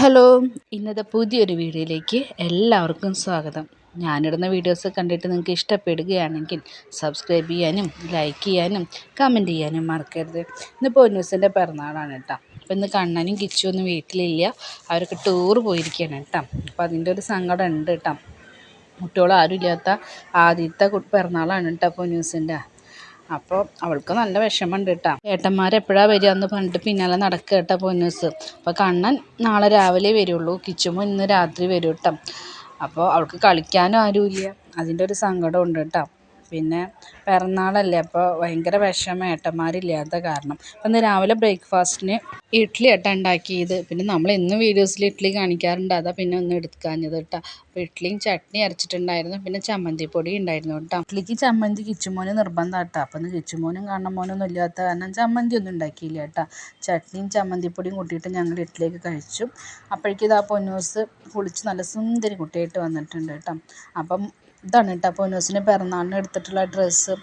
Hello. ഇന്നത്തെ പുതിയൊരു വീഡിയോയിലേക്ക് എല്ലാവർക്കും സ്വാഗതം. ഞാനിടുന്ന വീഡിയോസ് കണ്ടിട്ട് നിങ്ങൾക്ക് ഇഷ്ടപ്പെടുകയാണെങ്കിൽ സബ്സ്ക്രൈബ് ചെയ്യാനും ലൈക്ക് ചെയ്യാനും കമന്റ് ചെയ്യാനും മറക്കരുത്. ഇന്ന് പൊന്നൂസിന്റെ പിറന്നാളാണ് കേട്ടോ. അപ്പോൾ ഇന്ന് കണ്ണനും കിച്ചുവൊന്നും വീട്ടിലില്ല. അവരൊക്കെ ടൂർ പോയിരിക്കുകയാണ് കേട്ടോ. അപ്പോൾ അതിന്റെ ഒരു സങ്കടം ഉണ്ട് കേട്ടോ. കുട്ടികൾ ആരും ഇല്ലാത്ത ആദ്യത്തെ പിറന്നാളാണ് കേട്ടോ പൊന്നൂസിന്റെ അപ്പോൾ അവൾക്ക് നല്ല വിഷമമുണ്ട് കേട്ടോ ഏട്ടന്മാരെപ്പോഴാണ് വരിക എന്ന് പറഞ്ഞിട്ട് പിന്നാലെ നടക്കുക കേട്ടോ പൊന്നൂസ്. അപ്പോൾ കണ്ണൻ നാളെ രാവിലെ വരുള്ളൂ. കിച്ചുമോ ഇന്ന് രാത്രി വരും കേട്ടോ അപ്പോൾ അവൾക്ക് കളിക്കാനും ആരുമില്ല അതിന്റെ ഒരു സങ്കടം ഉണ്ട് കേട്ടോ പിന്നെ പിറന്നാളല്ലേ അപ്പോൾ ഭയങ്കര വിഷമം ഏട്ടന്മാരില്ലാത്ത കാരണം. അന്ന് രാവിലെ ബ്രേക്ക്ഫാസ്റ്റിന് ഇഡ്ഡലി ഏട്ടാ ഉണ്ടാക്കിയത്. പിന്നെ നമ്മൾ എന്നും വീഡിയോസിൽ ഇഡ്ഡലി കാണിക്കാറുണ്ട്. അതാ പിന്നെ ഒന്ന് എടുക്കാഞ്ഞത് കേട്ടോ. അപ്പോൾ ഇഡ്ഡലിയും ചട്നി അരച്ചിട്ടുണ്ടായിരുന്നു. പിന്നെ ചമ്മന്തിപ്പൊടി ഉണ്ടായിരുന്നു കേട്ടോ. ഇഡ്ഡലിക്ക് ചമ്മന്തി കിച്ചുമോന് നിർബന്ധം കേട്ടോ അപ്പം ഒന്ന് കിച്ചുമോനും കാണുമോനൊന്നും ഇല്ലാത്ത കാരണം ചമ്മന്തി ഒന്നും ഉണ്ടാക്കിയില്ല കേട്ടോ. ചട്നിയും ചമ്മന്തിപ്പൊടിയും കൂട്ടിയിട്ട് ഞങ്ങൾ ഇഡ്ഡലിയൊക്കെ കഴിച്ചു. അപ്പോഴേക്കും ഇതാ പൊന്നൂസ് കുളിച്ച് നല്ല സുന്ദരി കുട്ടിയായിട്ട് വന്നിട്ടുണ്ട് കേട്ടോ. അപ്പം ഇതാണ് കേട്ടോ. പൊന്നൂസിന്റെ പിറന്നാളിന് എടുത്തിട്ടുള്ള ഡ്രസ്സ്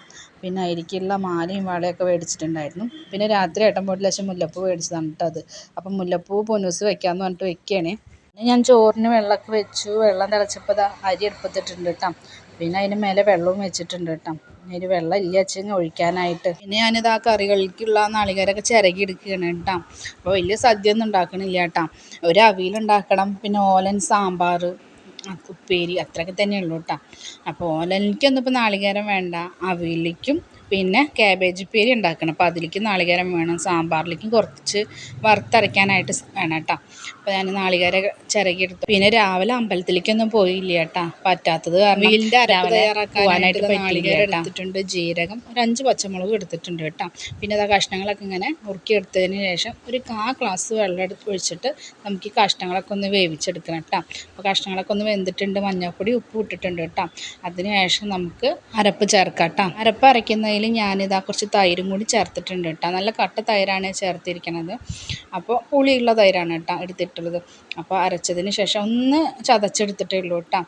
പിന്നെ അരിക്കുള്ള മാലയും വളയൊക്കെ മേടിച്ചിട്ടുണ്ടായിരുന്നു. പിന്നെ രാത്രി ഏട്ടൻ പോയിട്ട് ലക്ഷം മുല്ലപ്പൂ മേടിച്ചതാണ് കേട്ടോ അത്. അപ്പം മുല്ലപ്പൂ പൊന്നൂസ് വെക്കാമെന്ന് പറഞ്ഞിട്ട് വെക്കുകയാണ്. പിന്നെ ഞാൻ ചോറിന് വെള്ളമൊക്കെ വെച്ചു. വെള്ളം തിളച്ചപ്പോൾ അത് അരി എടുപ്പത്തിട്ടുണ്ട് കേട്ടോ. പിന്നെ അതിന് മേലെ വെള്ളവും വെച്ചിട്ടുണ്ട് കേട്ടോ. അതിന് വെള്ളം ഇല്ല വെച്ചെങ്കിൽ ഒഴിക്കാനായിട്ട്. പിന്നെ ഞാനിത് ആ കറികൾക്കുള്ള നാളികേരമൊക്കെ ചിരകി എടുക്കുകയാണ് കേട്ടോ. അപ്പോൾ വലിയ സദ്യ ഒന്നും ഉണ്ടാക്കണില്ല കേട്ടോ. ഒരു അവിയലുണ്ടാക്കണം പിന്നെ ഓലൻ സാമ്പാർ. ഉപ്പേരി അത്രയൊക്കെ തന്നെ ഉള്ളൂ കേട്ടോ. അപ്പോൾ ഓലനിക്കൊന്നും ഇപ്പോൾ നാളികേരം വേണ്ട. അവിയലിക്കും പിന്നെ ക്യാബേജ് ഉപ്പേരി ഉണ്ടാക്കണം. അപ്പോൾ അതിലേക്ക് നാളികേരം വേണം. സാമ്പാറിലേക്കും കുറച്ച് വറുത്തരയ്ക്കാനായിട്ട് വേണം കേട്ടോ. അപ്പോൾ ഞാൻ നാളികേരം ചിരകിയെടുത്തു. പിന്നെ രാവിലെ അമ്പലത്തിലേക്കൊന്നും പോയില്ല കേട്ടോ. പറ്റാത്തത് കാരണം വീലിന്റെ രാവിലെ പോകാനായിട്ട് നാളികേരം എടുത്തിട്ടുണ്ട്. ജീരകം ഒരു അഞ്ച് പച്ചമുളക് എടുത്തിട്ടുണ്ട് കേട്ടോ. പിന്നെ അത് കഷ്ണങ്ങളൊക്കെ ഇങ്ങനെ മുറുക്കി എടുത്തതിന് ശേഷം ഒരു കാ ഗ്ലാസ് വെള്ളം എടുത്ത് ഒഴിച്ചിട്ട് നമുക്ക് ഈ കഷ്ണങ്ങളൊക്കെ ഒന്ന് വേവിച്ചെടുക്കണം കേട്ടോ. അപ്പോൾ കഷ്ണങ്ങളൊക്കെ ഒന്ന് വെന്തിട്ടുണ്ട്. മഞ്ഞൾപ്പൊടി ഉപ്പ് ഇട്ടിട്ടുണ്ട് കേട്ടോ. അതിന് ശേഷം നമുക്ക് അരപ്പ് ചേർക്കാം കേട്ടോ. അരപ്പ് അരയ്ക്കുന്നതിൽ ഞാനിതാ കുറച്ച് തൈരും കൂടി ചേർത്തിട്ടുണ്ട് കേട്ടോ. നല്ല കട്ട തൈരാണ് ചേർത്തിരിക്കുന്നത് അപ്പോൾ പുളിയുള്ള തൈരാണ് കേട്ടോ എടുത്തിട്ടുള്ളത്. അപ്പോൾ അരച്ചതിന് ശേഷം ഒന്ന് ചതച്ചെടുത്തിട്ടേ ഉള്ളൂ കേട്ടോ.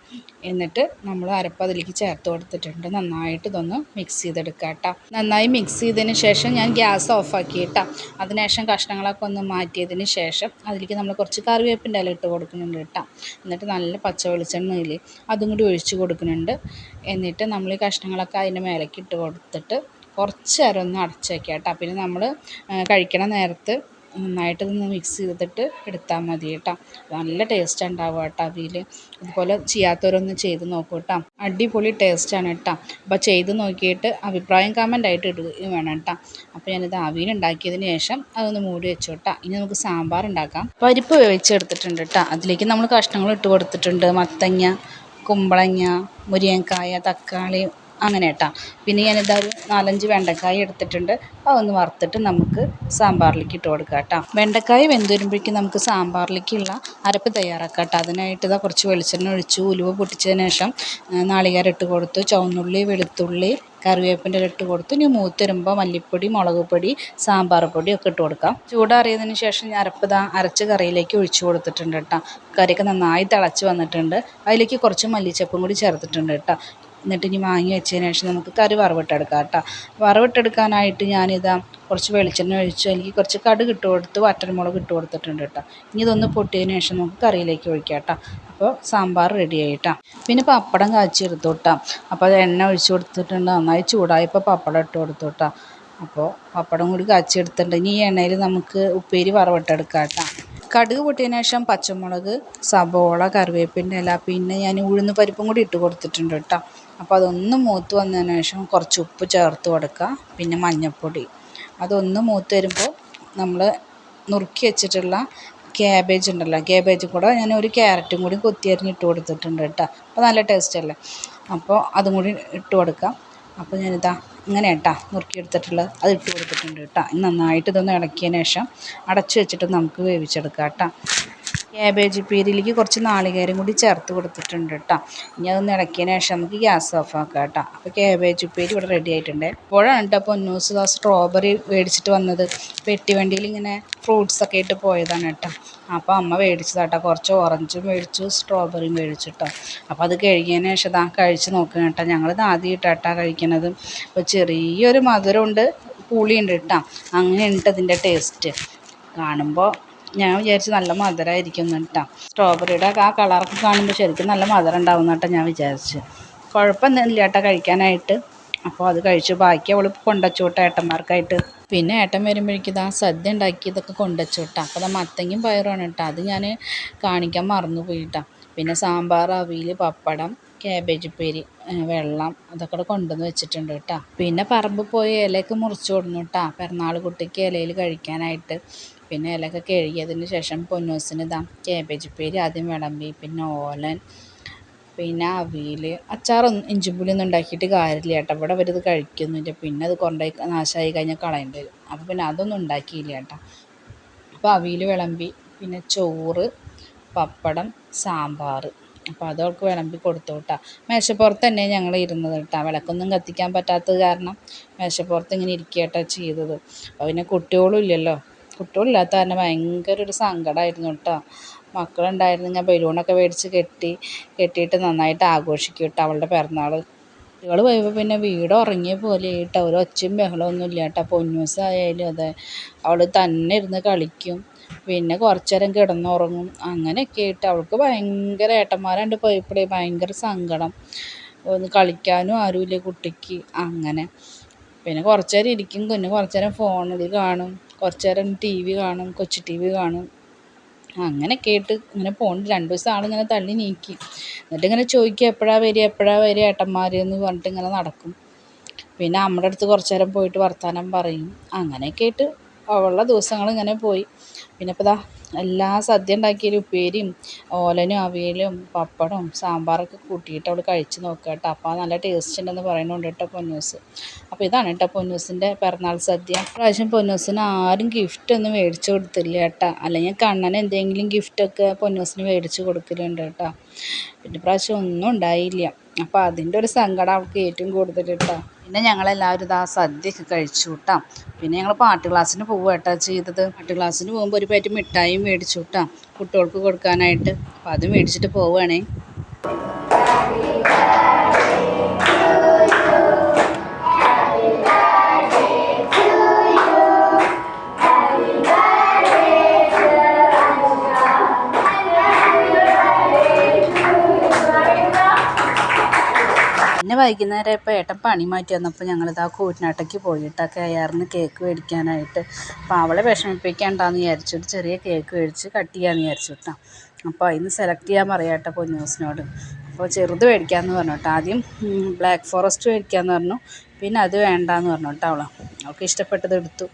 എന്നിട്ട് നമ്മൾ അരപ്പ് അതിലേക്ക് ചേർത്ത് കൊടുത്തിട്ടുണ്ട്. നന്നായിട്ട് ഇതൊന്ന് മിക്സ് ചെയ്തെടുക്കുക കേട്ടോ. നന്നായി മിക്സ് ചെയ്തതിന് ശേഷം ഞാൻ ഗ്യാസ് ഓഫാക്കി കേട്ടോ. അതിനുശേഷം കഷ്ണങ്ങളൊക്കെ ഒന്ന് മാറ്റിയതിന് ശേഷം അതിലേക്ക് നമ്മൾ കുറച്ച് കറിവേപ്പിന്റെ ഇല ഇട്ട് കൊടുക്കുന്നുണ്ട് കേട്ടോ. എന്നിട്ട് നല്ല പച്ച വെളിച്ചെണ്ണയിൽ അതും കൂടി ഒഴിച്ച് കൊടുക്കുന്നുണ്ട്. എന്നിട്ട് നമ്മൾ ഈ കഷ്ണങ്ങളൊക്കെ അതിന്റെ മേലേക്ക് ഇട്ട് കൊടുത്തിട്ട് കുറച്ച് നേരം ഒന്ന് അടച്ച് വയ്ക്കുക കേട്ടോ. പിന്നെ നമ്മൾ കഴിക്കണ നേരത്ത് നന്നായിട്ട് ഇതൊന്ന് മിക്സ് ചെയ്തിട്ട് എടുത്താൽ മതി കേട്ടോ. നല്ല ടേസ്റ്റ് ഉണ്ടാവുക കേട്ടോ അവിയൽ അതുപോലെ ചെയ്യാത്തവരൊന്ന് ചെയ്ത് നോക്കൂ കേട്ടോ. അടിപൊളി ടേസ്റ്റാണ് കേട്ടോ. അപ്പോൾ ചെയ്ത് നോക്കിയിട്ട് അഭിപ്രായം കമന്റ് ആയിട്ട് ഇടുകയും വേണം കേട്ടോ. അപ്പോൾ ഞാനിത് അവിയൽ ഉണ്ടാക്കിയതിന് ശേഷം അതൊന്ന് മൂടി വെച്ചു കേട്ടോ. ഇനി നമുക്ക് സാമ്പാർ ഉണ്ടാക്കാം. പരിപ്പ് വേവിച്ചെടുത്തിട്ടുണ്ട് കേട്ടോ. അതിലേക്ക് നമ്മൾ കഷ്ണങ്ങൾ ഇട്ട് കൊടുത്തിട്ടുണ്ട്. മത്തങ്ങ കുമ്പളങ്ങ മുരിങ്ങക്കായ തക്കാളി അങ്ങനെ കേട്ടോ പിന്നെ ഞാനിതാ ഒരു നാലഞ്ച് വെണ്ടക്കായ എടുത്തിട്ടുണ്ട്. അതൊന്ന് വറുത്തിട്ട് നമുക്ക് സാമ്പാറിലേക്ക് ഇട്ട് കൊടുക്കാം കേട്ടോ വെണ്ടക്കായ വെന്ത് വരുമ്പോഴേക്കും നമുക്ക് സാമ്പാറിലേക്കുള്ള അരപ്പ് തയ്യാറാക്കാം കേട്ടോ അതിനായിട്ട് ഇതാ കുറച്ച് വെളിച്ചെണ്ണ ഒഴിച്ചു ഉലുവ പൊട്ടിച്ചതിന് ശേഷം നാളികേരം ഇട്ട് കൊടുത്തു ചുവന്നുള്ളി വെളുത്തുള്ളി കറിവേപ്പിന്റെ ഇട്ട് കൊടുത്തു. ഇനി മൂത്ത് വരുമ്പോൾ മല്ലിപ്പൊടി മുളക് പൊടി സാമ്പാർ പൊടി ഒക്കെ ഇട്ട് കൊടുക്കാം. ചൂടാറിയതിന് ശേഷം ഞാൻ അരപ്പ് ഇതാ അരച്ച കറിയിലേക്ക് ഒഴിച്ചു കൊടുത്തിട്ടുണ്ട് കേട്ടോ. കറിയൊക്കെ നന്നായി തിളച്ച് വന്നിട്ടുണ്ട്. അതിലേക്ക് കുറച്ച് മല്ലിച്ചപ്പും കൂടി ചേർത്തിട്ടുണ്ട് കേട്ടോ. എന്നിട്ട് ഇനി വാങ്ങി വെച്ചതിന് ശേഷം നമുക്ക് കറി വറവിട്ടെടുക്കാം കേട്ടോ. വറവിട്ടെടുക്കാനായിട്ട് ഞാനിതാ കുറച്ച് വെളിച്ചെണ്ണ ഒഴിച്ചു അല്ലെങ്കിൽ കുറച്ച് കടുക് ഇട്ട് കൊടുത്ത് വറ്റൽമുളക് ഇട്ട് കൊടുത്തിട്ടുണ്ട് കേട്ടോ. ഇനി ഇതൊന്ന് പൊട്ടിയതിന് ശേഷം നമുക്ക് കറിയിലേക്ക് ഒഴിക്കാം കേട്ടോ. അപ്പോൾ സാമ്പാർ റെഡി ആയിട്ടാ പിന്നെ പപ്പടം കാച്ചി എടുത്തു കേട്ടോ. അപ്പോൾ അത് എണ്ണ ഒഴിച്ച് കൊടുത്തിട്ടുണ്ട് നന്നായി ചൂടായപ്പോൾ പപ്പടം ഇട്ട് കൊടുത്തു കേട്ടോ. അപ്പോൾ പപ്പടം കൂടി കാച്ചി എടുത്തിട്ടുണ്ട് ഇനി ഈ എണ്ണയിൽ നമുക്ക് ഉപ്പേരി വറവിട്ടെടുക്കാം കേട്ടോ. കടുക് പൊട്ടിയതിന് ശേഷം പച്ചമുളക് സബോള കറിവേപ്പിന്റെ ഇല പിന്നെ ഞാൻ ഉഴുന്ന് പരിപ്പും കൂടി ഇട്ട് കൊടുത്തിട്ടുണ്ട് കേട്ടോ. അപ്പോൾ അതൊന്ന് മൂത്ത് വന്നതിന് ശേഷം കുറച്ച് ഉപ്പ് ചേർത്ത് കൊടുക്കുക പിന്നെ മഞ്ഞൾപ്പൊടി അതൊന്ന് മൂത്ത് വരുമ്പോൾ നമ്മൾ നുറുക്കി വെച്ചിട്ടുള്ള ക്യാബേജ് ഉണ്ടല്ലോ ക്യാബേജ് കൂടെ ഞാൻ ഒരു ക്യാരറ്റും കൂടി കൊത്തിയരിഞ്ഞ് ഇട്ട് കൊടുത്തിട്ടുണ്ട് കേട്ടോ. അപ്പോൾ നല്ല ടേസ്റ്റ് അല്ലേ? അപ്പോൾ അതും കൂടി ഇട്ട് കൊടുക്കാം. അപ്പോൾ ഞാനിതാ ഇങ്ങനെ കേട്ടോ നുറുക്കിയെടുത്തിട്ടുള്ളത് അത് ഇട്ട് കൊടുത്തിട്ടുണ്ട് കേട്ടോ. നന്നായിട്ട് ഇതൊന്ന് ഇളക്കിയതിന് ശേഷം അടച്ചു വെച്ചിട്ട് നമുക്ക് വേവിച്ചെടുക്കാം കേട്ടോ. ക്യാബേജ് ഉപ്പേരിയിലേക്ക് കുറച്ച് നാളികേരം കൂടി ചേർത്ത് കൊടുത്തിട്ടുണ്ട് കേട്ടോ. ഇനി അതൊന്ന് ഇളക്കിയതിന് ശേഷം നമുക്ക് ഗ്യാസ് ഓഫ് ആക്കാം കേട്ടോ. അപ്പോൾ ക്യാബേജ് ഉപ്പേരി ഇവിടെ റെഡി ആയിട്ടുണ്ട്. ഇപ്പോഴാണ് കേട്ടോ പൊന്നൂസ് ആ സ്ട്രോബെറി മേടിച്ചിട്ട് വന്നത്. പെട്ടി വണ്ടിയിൽ ഇങ്ങനെ ഫ്രൂട്ട്സ് ഒക്കെ ആയിട്ട് പോയതാണ് കേട്ടോ. അപ്പോൾ അമ്മ മേടിച്ചതാട്ടോ കുറച്ച് ഓറഞ്ചും മേടിച്ചു സ്ട്രോബെറിയും മേടിച്ചു കേട്ടോ. അപ്പോൾ അത് കഴുകിയതിന് ശേഷം ഇതാ കഴിച്ച് നോക്കുക കേട്ടോ. ഞങ്ങളിത് ആദ്യമായിട്ടാട്ടാ കഴിക്കണത്. അപ്പോൾ ചെറിയൊരു മധുരമുണ്ട് പുളിയുണ്ട് കേട്ടോ. അങ്ങനെയുണ്ട് അതിന്റെ ടേസ്റ്റ് കാണുമ്പോൾ ഞാൻ വിചാരിച്ചു നല്ല മധുരമായിരിക്കും കേട്ടോ. സ്ട്രോബെറിയുടെ ആ കളറൊക്കെ കാണുമ്പോൾ ശരിക്കും നല്ല മധുരം ഉണ്ടാവും കേട്ടോ ഞാൻ വിചാരിച്ചു. കുഴപ്പമൊന്നുമില്ല കേട്ടോ കഴിക്കാനായിട്ട്. അപ്പോൾ അത് കഴിച്ചു. ബാക്കി അവൾ കൊണ്ടച്ചോട്ടെ ഏട്ടന്മാർക്കായിട്ട്. പിന്നെ ഏട്ടൻ വരുമ്പോഴേക്കും ഇതാ സദ്യ ഉണ്ടാക്കിയതൊക്കെ കേട്ടോ അപ്പോൾ അത് മത്തങ്ങയും പയറുമാണ് കേട്ടോ. അത് ഞാൻ കാണിക്കാൻ മറന്നു പോയിട്ടാ പിന്നെ സാമ്പാർ അവിയൽ പപ്പടം ക്യാബേജ് പേരി വെള്ളം അതൊക്കെ കൊണ്ടുവന്ന് വെച്ചിട്ടുണ്ട് കേട്ടോ. പിന്നെ പറമ്പ് പോയി ഇലയൊക്കെ മുറിച്ച് കൊടുന്നു കേട്ടോ. പിറന്നാൾ കുട്ടിക്ക് ഇലയിൽ കഴിക്കാനായിട്ട്. പിന്നെ ഇലയൊക്കെ കഴുകിയതിന് ശേഷം പൊന്നൂസിന് ഇതാ ക്യാബേജ് പേര് ആദ്യം വിളമ്പി പിന്നെ ഓലൻ പിന്നെ അവിയൽ. അച്ചാറൊന്നും ഇഞ്ചിപ്പുളിയൊന്നും ഉണ്ടാക്കിയിട്ട് കാര്യമില്ല ചേട്ടാ ഇവിടെ അവരിത് കഴിക്കുന്നില്ല. പിന്നെ അത് കൊണ്ടുപോയി നാശമായി കഴിഞ്ഞാൽ കളയേണ്ടി വരും. അപ്പോൾ പിന്നെ അതൊന്നും ഉണ്ടാക്കിയില്ല ചേട്ടാ അപ്പോൾ അവിയൽ വിളമ്പി പിന്നെ ചോറ് പപ്പടം സാമ്പാർ. അപ്പോൾ അതവർക്ക് വിളമ്പി കൊടുത്തു കേട്ടോ. മേശപ്പുറത്ത് തന്നെ ഞങ്ങൾ ഇരുന്നത് കേട്ടോ. വിളക്കൊന്നും കത്തിക്കാൻ പറ്റാത്തത് കാരണം മേശപ്പുറത്ത് ഇങ്ങനെ ഇരിക്കുക ചെയ്തത്. അപ്പോൾ പിന്നെ കുട്ടികളും ഇല്ലല്ലോ. കുട്ടികളില്ലാത്ത കാരണം ഭയങ്കര ഒരു സങ്കടമായിരുന്നു കേട്ടോ ഞാൻ ബലൂണൊക്കെ മേടിച്ച് കെട്ടി കെട്ടിയിട്ട് നന്നായിട്ട് ആഘോഷിക്കും കേട്ടോ അവളുടെ പിറന്നാൾ കുട്ടികൾ പോയപ്പോൾ പിന്നെ വീട് ഉറങ്ങിയ പോലെ കേട്ടോ ഒരു ഒച്ചയും ബഹളമൊന്നും ഇല്ല കേട്ടോ. പൊന്നൂസ് ആയാലും അതെ അവൾ തന്നെ ഇരുന്ന് കളിക്കും പിന്നെ കുറച്ചു നേരം കിടന്നുറങ്ങും അങ്ങനെയൊക്കെ ആയിട്ട് അവൾക്ക് ഭയങ്കര ഏട്ടന്മാരാണ്ട് പോയപ്പോഴേ ഭയങ്കര സങ്കടം. ഒന്ന് കളിക്കാനും ആരുമില്ല കുട്ടിക്ക് അങ്ങനെ. പിന്നെ കുറച്ചു നേരം ഇരിക്കും പിന്നെ കുറച്ചു നേരം ഫോണിൽ കാണും. കുറച്ച് നേരം ടി വി കാണും കൊച്ചു ടി വി കാണും. അങ്ങനെ കേട്ട് ഇങ്ങനെ പോകുന്നുണ്ട് രണ്ട് ദിവസം ആളിങ്ങനെ തള്ളി നീക്കി. എന്നിട്ട് ഇങ്ങനെ ചോദിക്കും എപ്പോഴാണ് വരിക? എപ്പോഴാണ് വരിക ഏട്ടന്മാർ എന്ന് പറഞ്ഞിട്ട് ഇങ്ങനെ നടക്കും. പിന്നെ നമ്മുടെ അടുത്ത് കുറച്ച് നേരം പോയിട്ട് വർത്തമാനം പറയും. അങ്ങനെയൊക്കെ ആയിട്ട് അവളുടെ ദിവസങ്ങൾ ഇങ്ങനെ പോയി. പിന്നെ ഇപ്പോൾ ദാ എല്ലാ സദ്യ ഉണ്ടാക്കിയതിലും ഉപ്പേരിയും ഓലനും അവിയലും പപ്പടവും സാമ്പാറൊക്കെ കൂട്ടിയിട്ട് അവൾ കഴിച്ച് നോക്കുക കേട്ടോ അപ്പോൾ നല്ല ടേസ്റ്റ് ഉണ്ടെന്ന് പറയുന്നുണ്ട് കേട്ടോ പൊന്നൂസ്. അപ്പോൾ ഇതാണ് കേട്ടോ പൊന്നൂസിന്റെ പിറന്നാൾ സദ്യ. പ്രാവശ്യം പൊന്നൂസിന് ആരും ഗിഫ്റ്റ് ഒന്നും മേടിച്ച് കൊടുത്തില്ല കേട്ടോ അല്ലെങ്കിൽ കണ്ണന് എന്തെങ്കിലും ഗിഫ്റ്റൊക്കെ പൊന്നൂസിന് മേടിച്ച് കൊടുക്കലുണ്ട് കേട്ടോ പിന്നെ പ്രാവശ്യം ഒന്നും ഉണ്ടായില്ല. അപ്പോൾ അതിന്റെ ഒരു സങ്കടം അവൾക്ക് ഏറ്റവും കൂടുതൽ കേട്ടോ പിന്നെ ഞങ്ങളെല്ലാവരും ഇതാ സദ്യയൊക്കെ കഴിച്ചു കേട്ടോ പിന്നെ ഞങ്ങൾ പാട്ട് ക്ലാസ്സിന് പോവുക കേട്ടോ ചെയ്തത്. പാട്ട് ക്ലാസ്സിന് പോകുമ്പോൾ ഒരു പാറ്റ് മിഠായിയും മേടിച്ചു കേട്ടോ കുട്ടികൾക്ക് കൊടുക്കാനായിട്ട്. അപ്പോൾ അത് മേടിച്ചിട്ട് പോവുകയാണേ പിന്നെ വൈകുന്നേരം ഇപ്പോൾ ഏട്ടൻ പണി മാറ്റി വന്നപ്പോൾ ഞങ്ങളിതാ കൂറ്റനാട്ടേക്ക് പോയിട്ട് കെ ആറിന് കേക്ക് മേടിക്കാനായിട്ട്. അപ്പോൾ അവളെ വിഷമിപ്പിക്കണ്ടെന്ന് വിചാരിച്ചിട്ട് ചെറിയ കേക്ക് മേടിച്ച് കട്ട് ചെയ്യാമെന്ന് വിചാരിച്ചു കേട്ടോ അപ്പോൾ അതിന് സെലക്ട് ചെയ്യാൻ പറയാം കേട്ടോ പൊന്നൂസിനോട്. അപ്പോൾ ചെറുത് മേടിക്കാമെന്ന് പറഞ്ഞു കേട്ടോ ആദ്യം ബ്ലാക്ക് ഫോറസ്റ്റ് മേടിക്കാമെന്ന് പറഞ്ഞു. പിന്നെ അത് വേണ്ടാന്ന് പറഞ്ഞു കേട്ടോ അവൾ അവൾക്ക് ഇഷ്ടപ്പെട്ടത് എടുത്തു.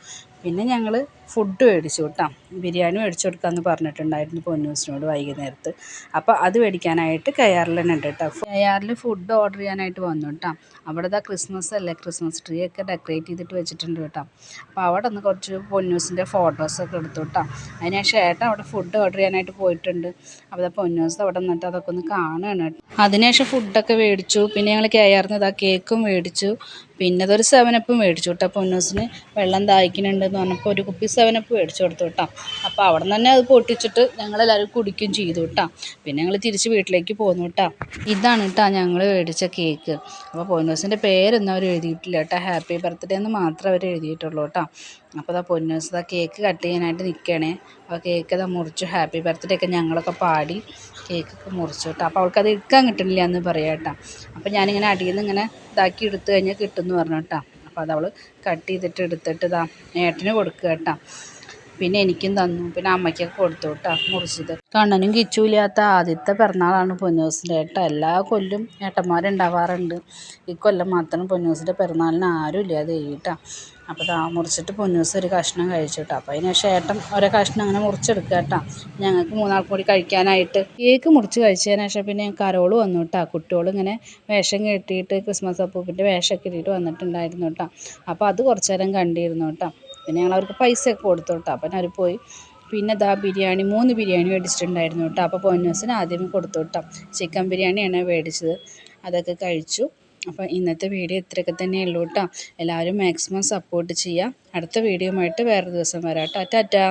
പിന്നെ ഞങ്ങൾ ഫുഡ് മേടിച്ചു കേട്ടോ. ബിരിയാണി മേടിച്ചു കൊടുക്കാമെന്ന് പറഞ്ഞിട്ടുണ്ടായിരുന്നു പൊന്നൂസിനോട് വൈകുന്നേരത്ത്. അപ്പോൾ അത് മേടിക്കാനായിട്ട് കയ്യാറിൽ തന്നെ ഉണ്ട് കേട്ടോ. കയ്യാറിൽ ഫുഡ് ഓർഡർ ചെയ്യാനായിട്ട് വന്നു കേട്ടോ. അവിടെ ക്രിസ്മസ് അല്ലേ? ക്രിസ്മസ് ട്രീ ഒക്കെ ഡെക്കറേറ്റ് ചെയ്തിട്ട് വെച്ചിട്ടുണ്ട് കേട്ടോ. അപ്പോൾ അവിടെ ഒന്ന് കുറച്ച് പൊന്നൂസിന്റെ ഫോട്ടോസൊക്കെ എടുത്തു കേട്ടോ. അതിനുശേഷം ഏട്ടൻ അവിടെ ഫുഡ് ഓർഡർ ചെയ്യാനായിട്ട് പോയിട്ടുണ്ട്. അപ്പോൾ പൊന്നൂസ് അവിടെ നിന്നിട്ട് അതൊക്കെ ഒന്ന് കാണുകയാണ് അതിനുശേഷം ഫുഡൊക്കെ മേടിച്ചു. പിന്നെ ഞങ്ങൾ കയറുന്ന ഇതാ കേക്കും മേടിച്ചു. പിന്നെ അതൊരു സെവനപ്പ് മേടിച്ചു കേട്ടോ പൊന്നൂസിന്. വെള്ളം ദാഹിക്കുന്നുണ്ടെന്ന് പറഞ്ഞപ്പോൾ ഒരു കുപ്പി സെവനപ്പ് മേടിച്ചു കൊടുത്തു കേട്ടോ അപ്പോൾ അവിടെ തന്നെ അത് പൊട്ടിച്ചിട്ട് ഞങ്ങളെല്ലാവരും കുടിക്കുകയും ചെയ്തു കേട്ടോ പിന്നെ ഞങ്ങൾ തിരിച്ച് വീട്ടിലേക്ക് പോന്നു കേട്ടോ ഇതാണ് കേട്ടോ ഞങ്ങൾ മേടിച്ച കേക്ക് അപ്പോൾ പൊന്നൂസിന്റെ പേരൊന്നും അവർ എഴുതിയിട്ടില്ല കേട്ടോ ഹാപ്പി ബർത്ത്ഡേ എന്ന് മാത്രമേ അവർ എഴുതിയിട്ടുള്ളൂ കേട്ടോ അപ്പോൾ അതാ പൊന്നൂസ് ആ കേക്ക് കട്ട് ചെയ്യാനായിട്ട് നിൽക്കണേ അപ്പോൾ കേക്ക് ഇതാ മുറിച്ചു. ഹാപ്പി ബർത്ത്ഡേ ഒക്കെ ഞങ്ങളൊക്കെ പാടി. കേക്കൊക്കെ മുറിച്ചു കേട്ടോ. അപ്പോൾ അവൾക്കത് എടുക്കാൻ കിട്ടണില്ല എന്ന് പറയാം കേട്ടോ. അപ്പോൾ ഞാനിങ്ങനെ അടിയിൽ നിന്ന് ഇങ്ങനെ ഇതാക്കി എടുത്തു കഴിഞ്ഞാൽ കിട്ടുമെന്ന് പറഞ്ഞു കേട്ടോ. അപ്പോൾ അത് അവൾ കട്ട് ചെയ്തിട്ട് എടുത്തിട്ട് ഇതാ ഏട്ടന് കൊടുക്കുക കേട്ടോ. പിന്നെ എനിക്കും തന്നു. പിന്നെ അമ്മയ്ക്കൊക്കെ കൊടുത്തു കേട്ടോ മുറിച്ചത്. കണ്ണനും കിച്ചുമില്ലാത്ത ആദ്യത്തെ പിറന്നാളാണ് പൊന്നൂസിന്റെ ഏട്ട. എല്ലാ കൊല്ലും ഏട്ടന്മാരുണ്ടാവാറുണ്ട്. ഈ കൊല്ലം മാത്രം പൊന്നൂസിന്റെ പിറന്നാളിന് ആരും ഇല്ലാതെ കേട്ടോ അപ്പോൾ ദാ മുറിച്ചിട്ട് പൊന്നൂസ് ഒരു കഷ്ണം കഴിച്ചു കേട്ടോ അപ്പോൾ അതിന് ശേഷം ഓരോ കഷ്ണം അങ്ങനെ മുറിച്ചെടുക്കുക കേട്ടോ ഞങ്ങൾക്ക് മൂന്നാൾക്കും കൂടി കഴിക്കാനായിട്ട്. കേക്ക് മുറിച്ച് കഴിച്ചതിന് ശേഷം പിന്നെ കരോൾ വന്നു കേട്ടോ കുട്ടികൾ ഇങ്ങനെ വേഷം കെട്ടിയിട്ട് ക്രിസ്മസ് അപ്പൂപ്പിന്റെ വേഷമൊക്കെ ഇട്ടിട്ട് വന്നിട്ടുണ്ടായിരുന്നു കേട്ടോ അപ്പോൾ അത് കുറച്ച് നേരം കണ്ടിരുന്നു കേട്ടോ പിന്നെ ഞങ്ങൾ അവർക്ക് പൈസയൊക്കെ കൊടുത്തു കേട്ടോ അപ്പം അവർ പോയി. പിന്നെ ദാ ബിരിയാണി മൂന്ന് ബിരിയാണി മേടിച്ചിട്ടുണ്ടായിരുന്നു കേട്ടോ അപ്പോൾ പൊന്നൂസിന് ആദ്യമേ കൊടുത്തു കേട്ടോ ചിക്കൻ ബിരിയാണിയാണ് മേടിച്ചത്. അതൊക്കെ കഴിച്ചു. അപ്പോൾ ഇന്നത്തെ വീഡിയോ ഇത്രയൊക്കെ തന്നെ ഉള്ളൂ കേട്ടോ എല്ലാവരും മാക്സിമം സപ്പോർട്ട് ചെയ്യുക അടുത്ത വീഡിയോ ആയിട്ട് വേറെ ദിവസം വരാം കേട്ടോ ടാറ്റാ.